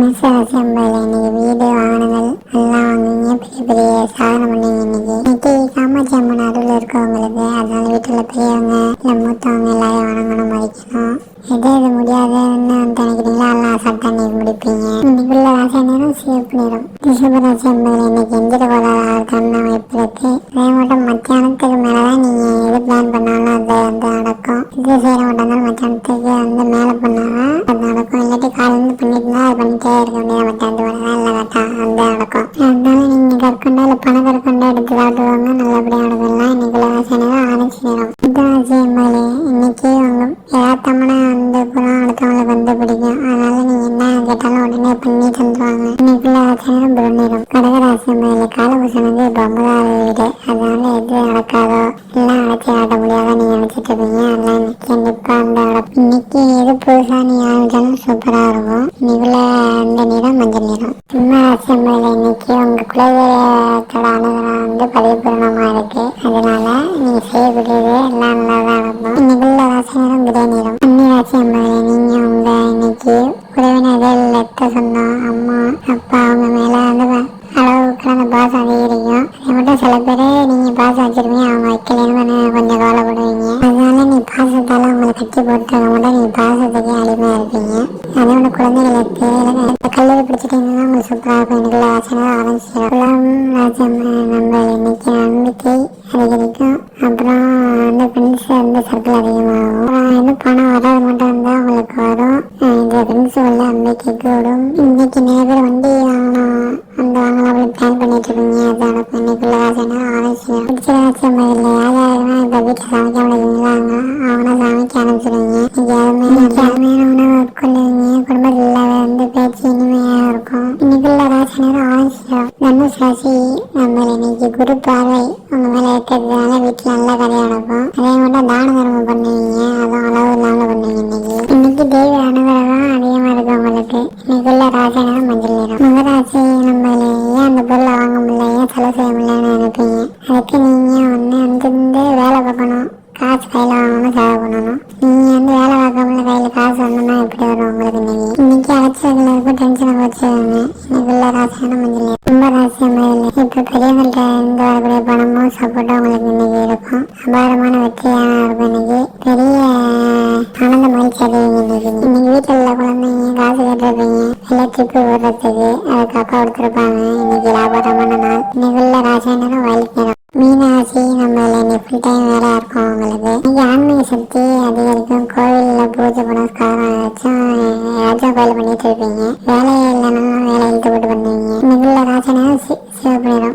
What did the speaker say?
மேசராசி அம்பாயில் இன்னைக்கு வீடு வாகனங்கள் எல்லாம் வாங்குவீங்க பெரிய பெரிய சாதனை பண்ணுவீங்க இன்னைக்கு. இன்னைக்கு காமாட்சி அம்மன் அருள் இருக்கவங்களுக்கு அதனால வீட்டில் பெரியவங்க இல்லை மூத்தவங்க எல்லாரையும் வணங்கணும் மதிக்கணும். எது எது முடியாதுன்னு வந்து நினைக்கிறீங்களோ? எல்லாம் அசால்ட்டாக முடிப்பீங்க. இன்னைக்குள்ள ராசி நேரம் சிவப்பு நிறம். ரிஷபராசி இன்னைக்கு எந்திர கோளாறு அதே மட்டும் மத்தியானத்துக்கு மேலே தான் நீங்கள் இது செய்ய மாட்டாங்க மத்தியானத்துக்கு வந்து மேலே பண்ணாங்க அது நடக்கும் இல்லாட்டி காலையில பண்ணிட்டு அது பண்ணிட்டே இருக்க முடியாது மத்தியானத்து மேலே தான் இல்லை கரெக்டாக வந்து நடக்கும். அதனால நீங்கள் கற்கொண்டா இல்லை பணம் கற்கொண்டா எடுத்து சாப்பிடுவாங்க. நல்லபடியாக நடக்கலாம் இன்னைக்குள்ள ராசி நேரம் ஆரஞ்சு நேரம் இந்த ராசி அம்பாயிலே இன்னைக்கு உங்க யதார்த்தமான அந்த குணம் அடுத்தவங்களுக்கு வந்து பிடிக்கும். அதனால நீங்கள் என்ன கேட்டாலும் உடனே பண்ணி தந்துடுவாங்க இன்னைக்குள்ள ஆசைனா நேரம் கடகராசி மேலே அம்பாயிலே வந்து இப்போ ஒன்பதாவது வீடு. அதனால எது நடக்காதோ எல்லாம் அழைச்சி ஆட்ட முடியாத நீங்க நினைச்சிட்டு இருப்பீங்க அதெல்லாம் இன்னைக்கு கண்டிப்பா அந்த நடக்கும். இன்னைக்கு எது ஞாபகம் சூப்பராக இருக்கும். இன்னைக்குள்ள அந்த நிறம் மஞ்சள் நிறம். சிம்ம ராசி இன்னைக்கு உங்க குலதெய்வத்தோட அனுகிரகம் வந்து பரிபூர்ணமா இருக்கு. அதனால நீங்கள் செய்யக்கூடியது எல்லாம் நல்லா தான் நடக்கும் இன்னைக்குள்ள ராசி நிறம் விதை நிறம். அன்னி ராசி அம்பாயில நீங்க உங்க இன்னைக்கு உறவினர்கள் ரத்த சொன்னோம் அம்மா அப்பா அவங்க மேலே வந்து அளவுக்கு அந்த பாசம் அதிகரிக்கும். அதை மட்டும் சில பேர் நீங்கள் பாசம் வச்சிருப்பீங்க அவங்க பாசத்தால உங்களை மட்டும் நீ பாசத்துக்கே அடிமையா இருப்பீங்க. அதே அதோட குழந்தைகளுக்கு இந்த கல்லூரி பிடிச்சிட்டீங்கன்னா உங்களுக்கு சூப்பராக இருக்கும். எனக்கு ஆசைனா ஆரம்பிச்சிடும் ராஜ்யம் நம்ம இன்னைக்கு நம்பிக்கை அதிகரிக்கும். அப்புறம் அந்த ஃப்ரெண்ட்ஸ் வந்து சர்க்கிள் அதிகமாகும். இன்னும் பணம் வராது மட்டும் இருந்தால் உங்களுக்கு வரும். இந்த ஃப்ரெண்ட்ஸ் உள்ள நம்பிக்கை கூடும். இன்னைக்கு நிறைய பேர் வண்டி வாங்கணும். அந்த வாங்கலாம் அப்படி பிளான் பண்ணிட்டு இருக்கீங்க. அது நடக்கும் இன்னைக்குள்ள ராசினா ஆரம்பிச்சிடும் பிடிச்ச ஆசை மாதிரி இல்லை. யார் யாருன்னா இப்போ வீட்டில் ஆரம்பிச்சிருவீங்க உணவு உட்கொள்ளுவீங்க குடும்பத்தில் வந்து பேச்சு இனிமையாக இருக்கும். இன்னைக்குள்ள ராசி நேரம் ஆரம்பிச்சிடும் தனுஷ் ராசி நம்ம இன்னைக்கு குரு பார்வை. உங்க மேல இருக்கிறதுனால வீட்டுல நல்ல கதையா நடக்கும். அதே மட்டும் தான தர்மம் பண்ணுவீங்க. அதுவும் அளவு இல்லாம பண்ணுவீங்க இன்னைக்கு. இன்னைக்கு தெய்வ அனுகிரகம் அதிகமா இருக்கு உங்களுக்கு. இன்னைக்குள்ள ராசி நேரம் மஞ்சள் நிறம். மகராசி நம்ம ஏன் அந்த பொருளை வாங்க முடியல? ஏன் செலவு செய்ய முடியலன்னு நினைப்பீங்க? அதுக்கு நீங்க வந்து அங்கிருந்து வேலை பார்க்கணும். காசு கையில வாங்கணும் செலவு பண்ணணும். நீங்க வந்து வேலை பார்க்காமல கையில காசு வரணும்னா எப்படி வரும் உங்களுக்கு இன்னைக்கு? இன்னைக்கு அலைச்சல்கள் இருக்கும் டென்ஷனை வச்சுருவாங்க இன்னைக்குள்ள ராசியான மஞ்சள் நிறம். ரொம்ப ராசியமா இல்லை இப்ப பெரியவங்கள்ட்ட இருந்து வரக்கூடிய பணமும் சப்போர்ட்டும் உங்களுக்கு இன்னைக்கு இருக்கும் அபாரமான வெற்றியான இருக்கும் இன்னைக்கு பெரிய ஆனந்த மகிழ்ச்சி அடைவீங்க இன்னைக்கு இன்னைக்கு வீட்டில் உள்ள குழந்தைங்க காசு கேட்டிருப்பீங்க இல்லை ட்ரிப்பு போடுறதுக்கு அதுக்கு அப்பா கொடுத்துருப்பாங்க இன்னைக்கு லாபகரமான நாள் இன்னைக்குள்ள ராசியான வயலுக்கு நேரம் மீனாட்சி நம்ம இன்னைக்கு ஃபுல் டைம் வேலை இருக்கும் உங்களுக்கு இன்னைக்கு ஆன்மீக சக்தி அதிகரிக்கும் கோவிலில் பூஜை புனஸ்காரம் ஏதாச்சும் ஏதாச்சும் கோயில் பண்ணிட்டு இருப்பீங்க வேலை இல்லைனாலும் வேலை இழுத்து போட்டு பண்ணுவீங்க